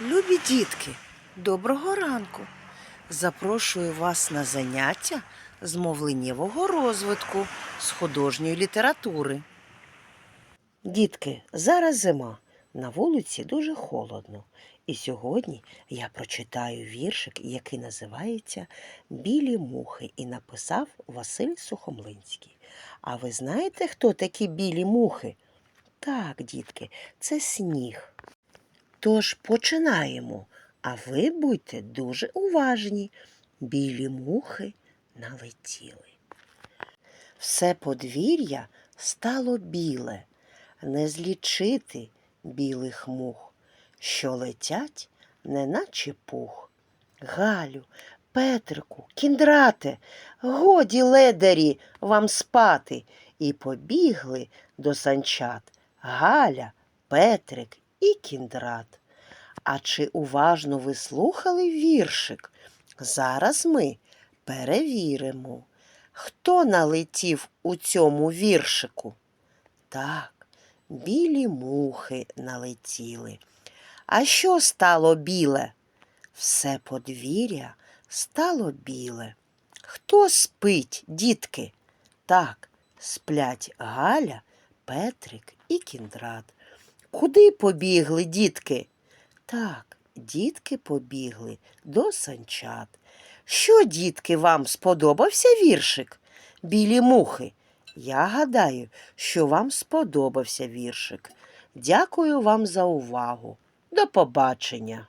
Любі дітки, доброго ранку! Запрошую вас на заняття з мовленнєвого розвитку з художньої літератури. Дітки, зараз зима. На вулиці дуже холодно. І сьогодні я прочитаю віршик, який називається Білі мухи і написав Василь Сухомлинський. А ви знаєте, хто такі білі мухи? Так, дітки, це сніг. Тож починаємо, а ви будьте дуже уважні. Білі мухи налетіли. Все подвір'я стало біле, не злічити білих мух, що летять, неначе пух. Галю, Петрику, кіндрате, годі ледарі вам спати, і побігли до санчат Галя, Петрик і кіндрат. А чи уважно ви слухали віршик? Зараз ми перевіримо, хто налетів у цьому віршику. Так, білі мухи налетіли. А що стало біле? Все подвір'я стало біле. Хто спить, дітки? Так, сплять Галя, Петрик і кіндрат. Куди побігли дітки? Так, дітки побігли до санчат. Що, дітки, вам сподобався віршик? Білі мухи. Я гадаю, що вам сподобався віршик. Дякую вам за увагу. До побачення.